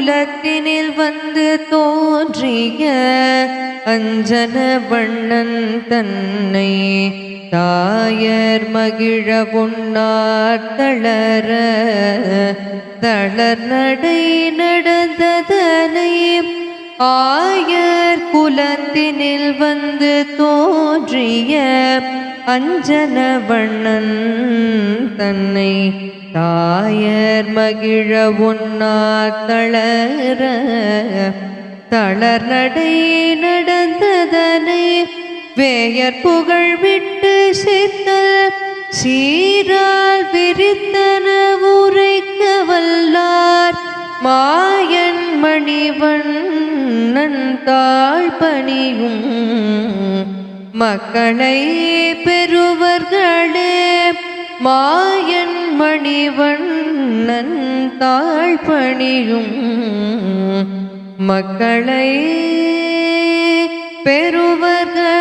குலத்தினில் வந்து தோன்றிய அஞ்சன வண்ணன் தன்னை தாயர் மகிழ உண்ணார் தளர. தளர் நடை நடந்ததனை ஆயர் குலத்தினில் வந்து தோன்றிய அஞ்சன வண்ணன் தன்னை தாயர் மகிழ உண்ணா தளர தளர் நடை நடந்ததனை வேயர் புகழ் விட்டு சேர்த்தல் சீரால் விரித்தன உரைக்க வல்லார் மாயன் மணிவண்ணன் தாழ் பணியும் மக்களை பெறுவர்களே மாயன் மணிவண்ணன் தாழ் பணியும் மக்களை பெறுவர்கள்